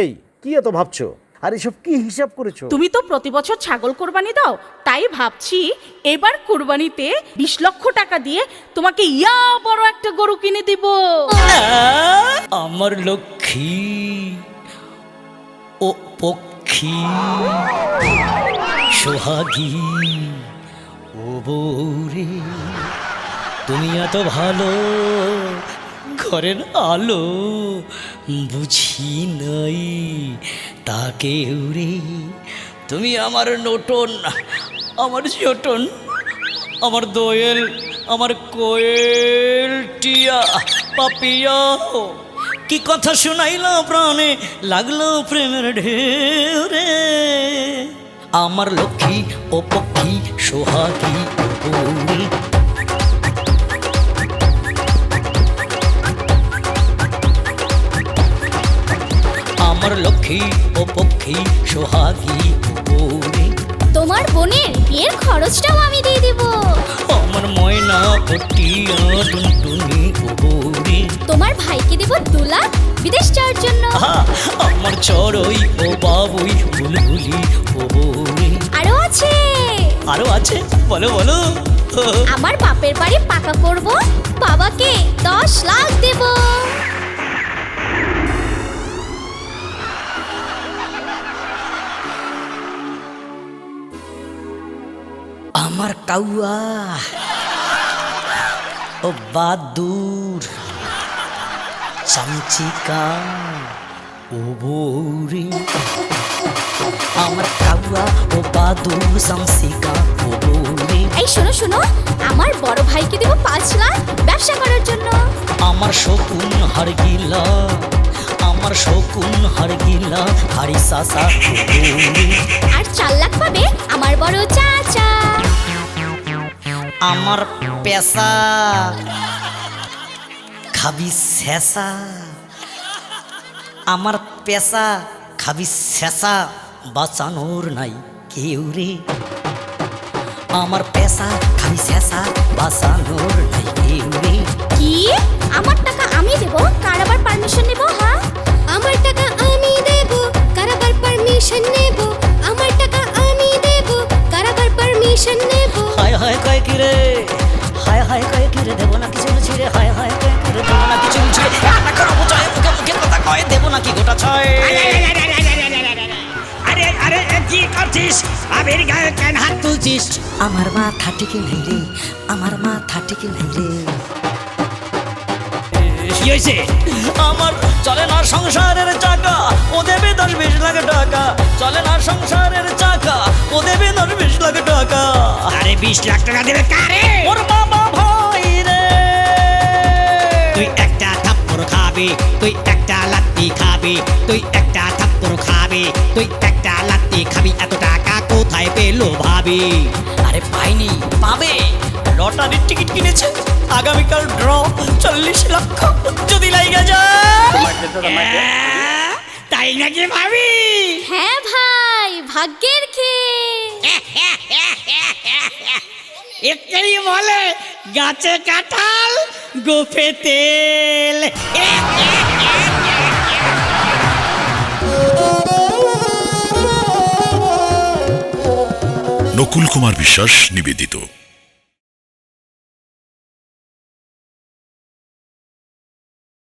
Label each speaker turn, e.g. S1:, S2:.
S1: এই কি এত ভাবছ? আর এসব কি হিসাব করেছ?
S2: তুমি তো প্রতি বছর ছাগল কোরবানি দাও তাই ভাবছি এবার কোরবানিতে বিশ লক্ষ টাকা দিয়ে তোমাকে ইয়া বড় একটা গরু কিনে দিব।
S3: আমার লক্ষ্মী ও পক্ষী সোহাগী ও বৌরে তুমি এত ভালো ঘরের আলো বুঝি নাই তাকে উড়ে তুমি আমার নটন, আমার জটন আমার দোয়েল, আমার কোয়েল টিয়া, পাপিয়া। কি কথা শুনাইলা প্রাণে, লাগল প্রেমের ঢেউ রে আমার লক্ষ্মী ও পক্ষী সোহাগী আমার লক্ষ্মী ও পক্ষী সোহাগী ও বৌরি।
S4: তোমার বোনের বিয়ের খরচটাও আমি দিয়ে দেব
S3: আমার ময়না পটিয়া টুনটুনি ও বৌরি।
S4: তোমার ভাইকে দেব দু লাখ বিদেশ যাওয়ার জন্য
S3: আমার চড়ই ও বাবুই বুলবুলি ও বৌরি।
S4: আরও আছে
S3: আরও আছে বলো বলো
S4: আমার বাপের বাড়ি পাকা করব বাবাকে দশ লাখ দেব
S3: আমার কাউয়া। ও বাদুর। চামচিকা ও বৌরি। আমার কাউয়া ও বাদুর চামচিকা ও বৌরি।
S4: এই শোনো শোনো আমার বড় ভাইকে দেব পাঁচ লাখ ব্যবসা করার জন্য।
S3: আমার শকুন হারগিলা আমার শকুন হারগিলা হারি সাসা
S4: আর চার লাখ পাবে আমার বড় চাচা।
S3: আমার পেশা। খাবি শেষা। আমার পেশা, খাবি শেষা, বাঁচানোর নাই কেউ রে। আমার পেশা, খাবি শেষা, বাঁচানোর নাই কেউ রে।
S4: কি? আমার টাকা আমি দেব? কার আবার পারমিশন নেব? হায়
S3: কয় কি রে? হায় হায় কয় কি রে? দেবো নাকি চলছি রে হায় হায় কয় কি রে? দেবো নাকি চলছি রে একটা করে বোঝায় মুখে মুখে কথা কয় দেবো নাকি গোটা ছয়?
S5: আরে আরে কি করছিস? আবির গায়ে কেন হাত তুলছিস?
S3: আমার মাথা টিকে নাই রে। আমার মাথা টিকে নাই রে।
S5: কি হয়েছে?
S3: আমার চলে না সংসারের চাকা। ও দেবে দশ বিশ লাখ টাকা।
S5: আরে বিশ লাখ টাকা দেবে কারে?
S3: ওর বাবা ভাই রে।
S5: তুই একটা থাপ্পড় খাবি তুই একটা লাত্তি খাবি তুই একটা থাপ্পড় খাবি তুই একটা লাত্তি খাবি এত টাকা কোথায় পেল ভাবি?
S3: আরে পাইনি পাবে। লটারির টিকিট কিনেছে আগামীকাল ড্র চল্লিশ লক্ষ যদি লাইগা যায়।
S5: আহ, তাই নাকি ভাবি?
S4: হ্যাঁ ভাই ভাগ্যের খেয়ে।
S5: একেই বলে গাছে কাঁঠাল গোফে তেল।
S6: নকুল কুমার বিশ্বাস নিবেদিত।